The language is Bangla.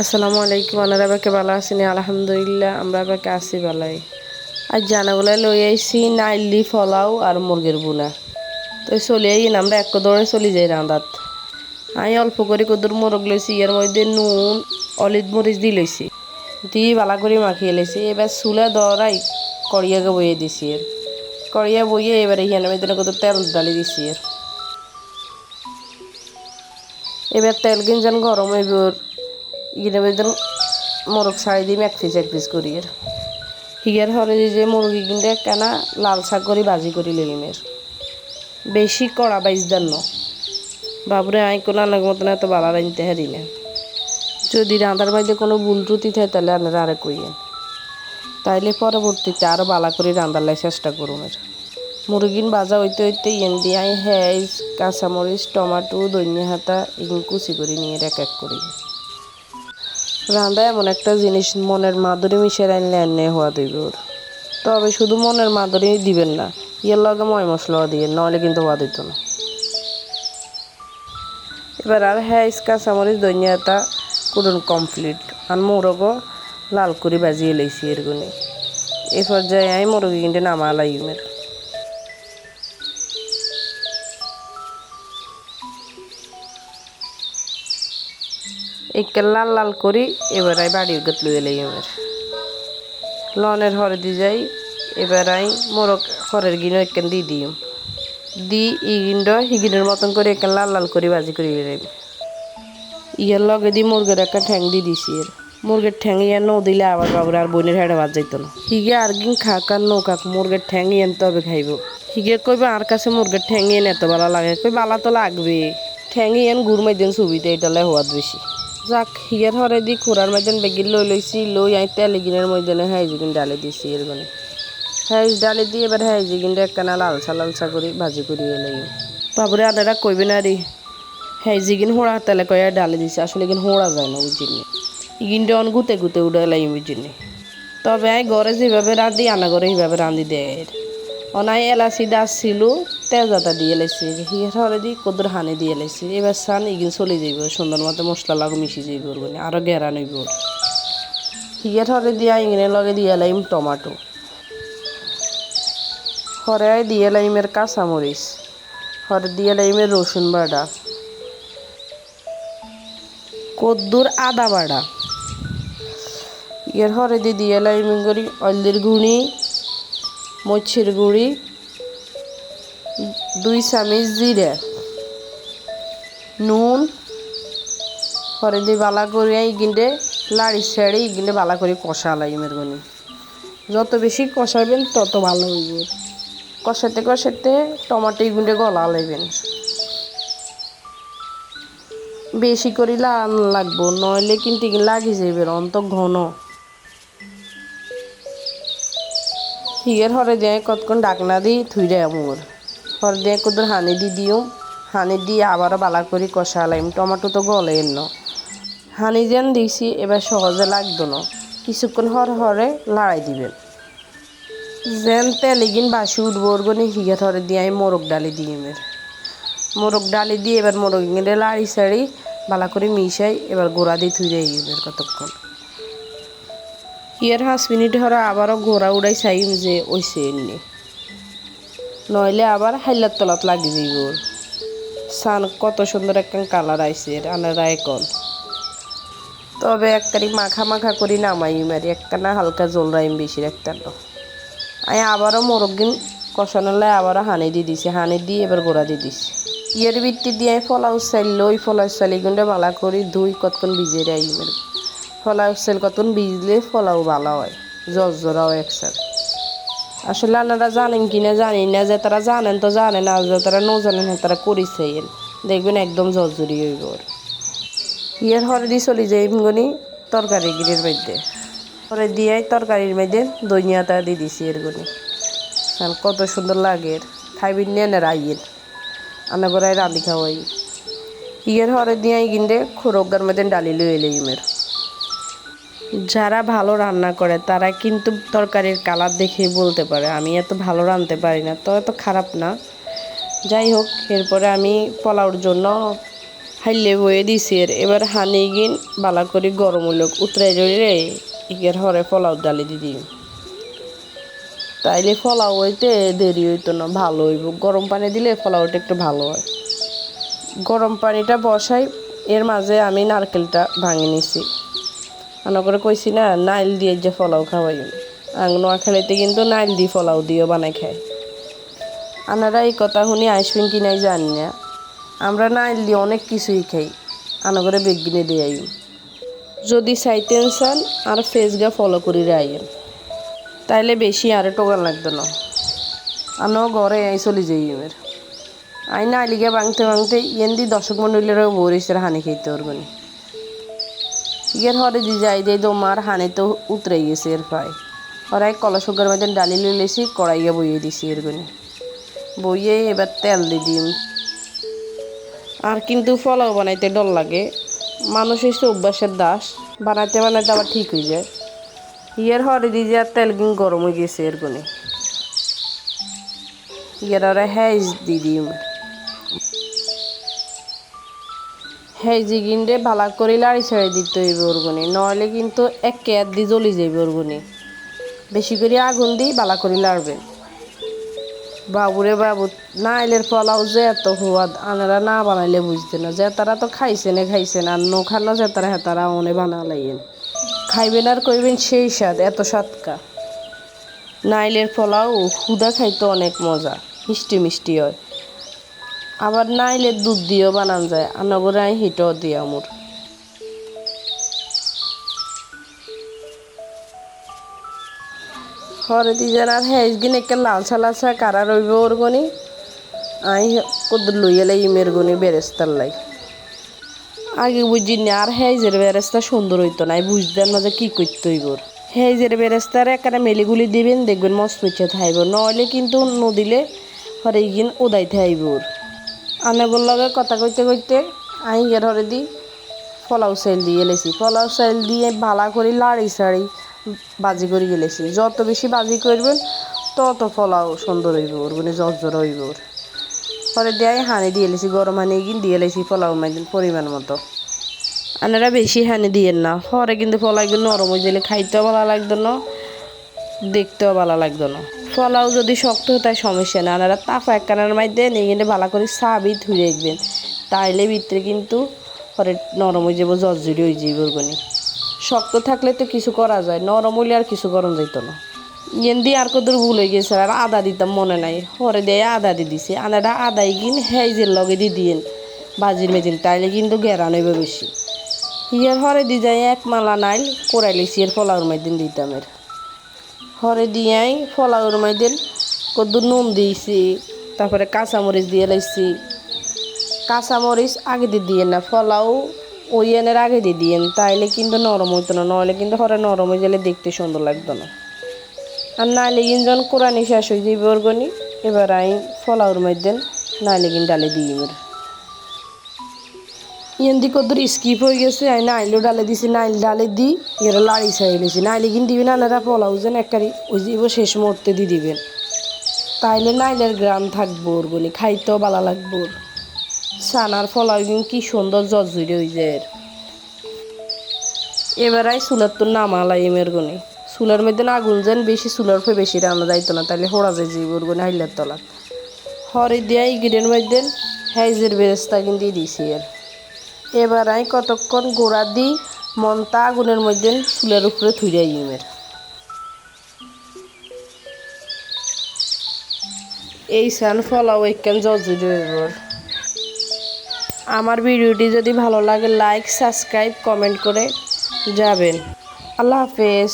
আসসালামু আলাইকুম আনারা বাকে ভালো আছেন? আলহামদুলিল্লাহ, আমরা বাকে আছি ভালাই। আজ জানাগুলা লই আইছি নাইলি ফলাও আর মুরগির বুনা। তো চলে আইন আমরা এক দৌড়ে চলে যাই রাঁধাত আমি অল্প করে কদুর মোরগ লইছি, এর মধ্যে নুন অলিদ মরিচ দি লইছি। দিয়ে ভালো করে মাখিয়ে লইছি, এবার চুলা দরাই কড়িয়াকে বইয়ে দিছি এর। কড়িয়া বইয়ে এবার এখানে মধ্যে কত তেল ডালি দিছি এর। এবার তেল কিনছেন গরম হইব ইগিনে বেদন মোরগ ছাড়ি দিম এক পিস এক পিস করি এর। হিগের হরে যে মুরগি কিনতে কেনা লাল শাক করে, ভাজি করি লইমের বেশি কড়া বাইজ দেন বাবুরে আই কোনো আনার মতন এত বালা রাঁধতে হারি না। যদি রাঁধার মধ্যে কোনো ভুল ত্রুটি থাকে, তাহলে আপনারা আরে কইয়েন তাইলে পরবর্তীতে আরও বালা করে রান্ধার লাই চেষ্টা করুন এর। মুরগিন ভাজা হইতে হইতে ইয়েন দিয়ে আই হেঁজ কাঁচামরিচ, টমাটো, ধনিয়া হাতা ইগুন কুচি করে নিয়ে এক এক করি। রান্না এমন একটা জিনিস মনের মাধুরী মিশে আনলে এনে হওয়া ওর। তবে শুধু মনের মাধুরী দিবেন না ইয়ের লগে ময় মশলাও দিয়ে নাহলে কিন্তু হওয়া দিত না। এবার আর হ্যাঁ কাঁচামরিচ, ধনিয়াটা কুদন কমপ্লিট আর মোরগও লাল করে বাজিয়ে লইছি এর গুনে। এই পর্যায়ে আমি মোরগি কিনতে নামা লাইমের একে লাল লাল করি, এবার আই বাড়ির গত লই আমার লনের হরে দি যাই, এবার আই মোরগ হরের গিনো একেন দি দিই দি ই গিন্ড হিগিনের মতন করে একেন লাল লাল করে বাজি করে লাইম ইয়ার লগে দি মুরগের একটা ঠ্যাং দি দিছি এর। মুরগের ঠ্যাং ইয়ার নৌ দিলে আবার বাবুর আর বোনের হেঁড়ে বাজ যাইতো না। হিগে আর গিন খাক আর নৌ কাক মুরগের ঠ্যাং ইয়ান তবে খাইব। হিগে কইবে, আর কাছে মুরগের ঠ্যাং ইয়ান এত ভালো লাগে? কই বালা তো লাগবে। ঠ্যাং ইয়ান গুড় দিন সুবিধা এটালে হওয়াত বেশি। যাক হিয়ার হরে দি খুরার মাইদান বেগির লই লইছি লই আই তেল গিনের ময়দানে হাইজিগিন ডালে দিছি এর মানে হাইজ ডালে দিয়ে এবার হাইজিগিনটা একখানা লালসা লালসা করি ভাজি করি এলাই বাবুরে আদারা কইবে না রে হাইজিগিন হোড়া তেলে কয়া ডালে দিছে, আসলে এগিন হোড়া যায় না বুঝিনি ইগিনটা অন গুতে গুতে উড়ে লাই বুঝিনি তবে আই ঘরে যেভাবে রাঁধি আনা ঘরে সেইভাবে রাঁধি দেয় অনাই এলাচি দাস ছিল তেজাটা দিয়ে লাইছি হিয়ার দি কদুর হানি দিয়ে লাইছি এবার সান ইগিন চলে যাইব সুন্দর মতো মশলা লাগু মিশি যাইব মানে আরও গেরা নইব হিয়ার হরে দিয়া ইংনে লগে দিয়ে লাইম টমাটো। হরে দিয়ে লাইমের কাঁচামরিচ হরে দিয়ে লাইমের রসুন বাটা কদ্দুর আদা বাড়া এর হরে দিয়ে লাইম করি অলদের গুঁড়ি মরিচের গুঁড়ি, দুই চামিচ জিরে, নুন, পরে দিয়ে বালা করে ইগিনটে লাড়ি ছেড়ে ইগিনটে বালা করে কষা লাইমের গনি যত বেশি কষাবেন তত ভালো হইব। কষাতে কষাতে টমাটো ইগুনটে গলা লাগবেন বেশি করে লাগবো, নইলে কিন্তু লাগি যাইবে অন্ত ঘন হিগের হরে দিয়ে কতক্ষণ ডাকনা দিই থুই দেয় মোর হরে দিয়ে কতক্ষণ হানি দি দিও, হানি দিয়ে আবারও বালা করি কষালাইম, টমাটো তো গলে ন হানি যেন দিছি, এবার সহজে লাগতো না। কিছুক্ষণ হর হরে লড়াই দিবেন। যেন তেলিগিন বাসি উঠবো ওরগনি হিগের হরে দিয়ে আমি মোরগ ডালি দিই মের মোরগ ডালি দিয়ে এবার মোরগ লাড়ি সাড়ি বালা করে মিশাই, এবার গোড়া দিয়ে থুই দেয় এবার কতক্ষণ। ইয়ার পাঁচ মিনিট হরে আবারও ঘোরা উড়াই চাইম যে ওইসে এমনি নইলে আবার হাইলার তলাত লাগি যাইব সান কত সুন্দর একখান কালার আইছে আনারা এখন তবে একটারি মাখা মাখা করি নামাই মারি একখানা হালকা জল রাইম বেশি একটা আমি আবারও মোরগিন কষানোলে আবারও হানি দিয়ে দিছি, হানি দিয়ে এবার গোড়া দিয়ে দিছি। ইয়ের ভিত্তি দিয়ে ফলাও চাইল ওই ফলাও চাইল এগুলো বালা করি দুই কতক্ষণ ভিজে রাই মেরে ফলাও সেল কতন ভিজলে ফলাও ভালো হয় জর্জরাও একসাথে আসলে আপনারা জানেন কি না জানি না, যে তারা জানেন তো জানেন আর যে তারা ন জানেন তারা করিছেন দেখবেন একদম জর্জরি হইব ইয়ের দিয়ে চলে যাই গনি তরকারি গিরির মধ্যে। হরে দিয়ে তরকারির মধ্যে দইনিয়াটা দিয়ে দিছি এর গনি কত সুন্দর লাগে খাইবিন নিয়ে না রাইয়ের। আনা করে রাঁধি খাওয়াই। ইয়ের হরে দিয়ে গিন্ডে খোরগার মধ্যে ডালি লুয়ে এলে ইমের যারা ভালো রান্না করে, তারা কিন্তু তরকারির কালার দেখেই বলতে পারে, আমি এত ভালো রাঁধতে পারি না, তো এত খারাপ না। যাই হোক, এরপরে আমি পোলাওর জন্য হাইলে বয়ে দিছি এর এবার হানি গিন বালা করি গরম হইল, উতরাই রে ইকের হরে ফলাও ডালি দি দিম তাইলে ফলাও হইতে দেরি হইতো না, ভালো হইব। গরম পানি দিলে ফলাওটা একটু ভালো হয়। গরম পানিটা বসাই, এর মাঝে আমি নারকেলটা ভাঙে নিছি। আনা করে কইছি না, নাইল দিয়ে যে ফলাও খাওয়াই। আং নোয়াখালীতে কিন্তু নাইল দিয়ে ফলাও দিয়েও বানাই খায়। আনারা এই কথা শুনি আইসক্রিম কি নাই জানি না। আমরা নাইল দিয়ে অনেক কিছুই খাই আনা করে বেগিনে দিয়ে আই যদি চাইতেন চান, আর ফেসগা ফলো করি রাইয়েন। তাইলে বেশি আর টোকান লাগতো না। আনো ঘরে আই চলে যাই এবার। আই না আলিগে ভাঙতে ভাঙতে ইয়েন দি দর্শক মন্ডলেরও বরিসের হানি খাইতে পারবনি ইয়ের হরে দি যাই দিয়ে দোমার হানি তো উতরে গেছে এর পায়। হরাই কলসুগার মধ্যে ডালি লইলেছি কড়াইয়ে বইয়ে দিছি এর বইয়ে এবার তেল দি দিম। আর কিন্তু ফলাও বানাইতে ডর লাগে। মানুষ এসে অভ্যাসের দাস, বানাইতে বানাইতে আবার ঠিক হয়ে যায়। ইয়ের হরে দি যে আর তেল কিন গরম হয়ে গেছে এর গুনে ইয়ের আর হ্যাজ দি দিম। হেজি গিন্ডে ভালা করে লাড়ি ছেড়ে দিতে হইব ওরগুনি। নইলে কিন্তু এক কেয়ার দিয়ে জ্বলি যাইবে ওরগুনি। বেশি করে আগুন দিই, বালা করে লাড়বে। বাবুরে বাবু, নাইলের ফলাও যে এত হুয়াদ আনারা না বানাইলে বুঝতে না। যে তারা তো খাইছে না আর নো খানো যে তারা হেতারা অনে বানালাইয়েন। খাইবেন আর কইবেন সেই স্বাদ, এত স্বাদকা নাইলের ফলাও হুদা খাইতে অনেক মজা, মিষ্টি মিষ্টি হয়। আবার নাইলের দুধ দিয়েও বানান যায়। আনগরে আই হিটও দিয়ে আমুর হরে দি যেন আর হ্যাঁ গিন একটা লালসা লালসা কারা রইব ওর গনি? আই কদ লইয়ালাই ইমের গনি বেরেস্তার লাই। আগে বুঝি না, আর হেজের বেরেস্তা সুন্দর হইতো না বুঝতেন না যে কি করতে হইব হেজের বেরেস্তার এখানে মেলিগুলি দিবেন, দেখবেন মস মুছে থাইব। নইলে কিন্তু নদিলে হরে গিন ওদাইতে আইব ওর। আনেগর লগে কথা কইতে কইতে আই হরে দি ফলাও চাইল দিয়ে এলেছি ফলাও চাইল দিয়ে ভালা করে লাড়ি সাড়ি বাজি করে গেলেছি। যত বেশি বাজি করবেন, তত ফলাও সুন্দর হইব ওর মানে জর্জর হইব ওর। পরে দিয়ে হানি দিয়ে এলেছি গরম হানি গিন দিয়ে এলেছি ফলাও মাইদিন পরিমাণ মতো। আনারা বেশি হানি দিয়েন না। পরে কিন্তু ফলাইগুলো নরম হয়ে গেলে খাইতেও ভালো লাগতো না, দেখতেও ভালো লাগতো না। ফলাও যদি শক্ত তাই সমস্যা না আনারা তাপা একখানার মধ্যে নিয়ে ভালো করে সাবি ধুয়ে রাখবেন তাইলে ভিতরে কিন্তু পরে নরম হয়ে যাব জর্জরি হয়ে যাবে ওরগুনি শক্ত থাকলে তো কিছু করা যায়, নরম হইলে আর কিছু করা যাইতো না। ইয়েন দিয়ে আর কত ভুল হয়ে গেছে, আর আদা দিতাম মনে নাই। পরে দিয়ে আদা দিয়ে দিছি। আনারা আদাই কিন হেজের লগে দিয়ে দিয়েন বাজির মেদিন তাইলে কিন্তু গেরান হইবে বেশি। ইয়ার হরে দি যাই এক মালা নাইল কোরাই লিছি এর ফলাউর মাইদিন দিতাম এর। হরে দিয়াই, ফলাউর মাইদিন কত নুন দিয়েছি, তারপরে কাঁচামরিচ দিয়ে লাইছি। কাঁচামরিচ আগে দিয়ে দিয়ে না ফলাও ওই এনের আগে দিয়ে দিয়েন, তাইলে কিন্তু নরম হইতো না, নইলে কিন্তু হরে নরম হয়ে গেলে দেখতে সুন্দর লাগতো না। আর নাইলে কিনজন কোরআনি শেষ হয়ে যাইবে ওরগনি এবার আই ফলাউর মধ্যে নাইলে কিন ডালে দিই মেরে ইয়েন্দি কদ্দুর স্কিপ হয়ে গেছে আই নাইলও ডালে দিছি, নাইল ডালে দি, এর লাড়ি চাই নিছি নাইলে কিন দিবেন আনারা যেন একবারই ওই যে শেষ মুহূর্তে দিয়ে দিবেন। তাইলে নাইলের গ্রাম থাকব ওর বলি খাইতেও ভালো লাগবো ওর। সানার ফলাও কিন কি সুন্দর জর্জরি হয়ে যায় এর। এবার আই চুলার তো নামালাই এমের গনি চুলার মধ্যে আগুন যেন বেশি, চুলার ফে বেশি রান্না যাইতো না, তাইলে হোড়া যায় জীবর গনি হাইলার তলাত। হরে দিয়া ইগিরের মধ্যে, হাইজের বেরেস্তা কিন্তু দিয়ে দিছি এর। এবার আমি কতক্ষণ গোড়া দিই মনটা আগুনের মধ্যে চুলের উপরে থুইরাই ইমের এই সান ফলাও একখান জজুরের আমার ভিডিওটি যদি ভালো লাগে লাইক সাবস্ক্রাইব কমেন্ট করে যাবেন। আল্লাহ হাফেজ।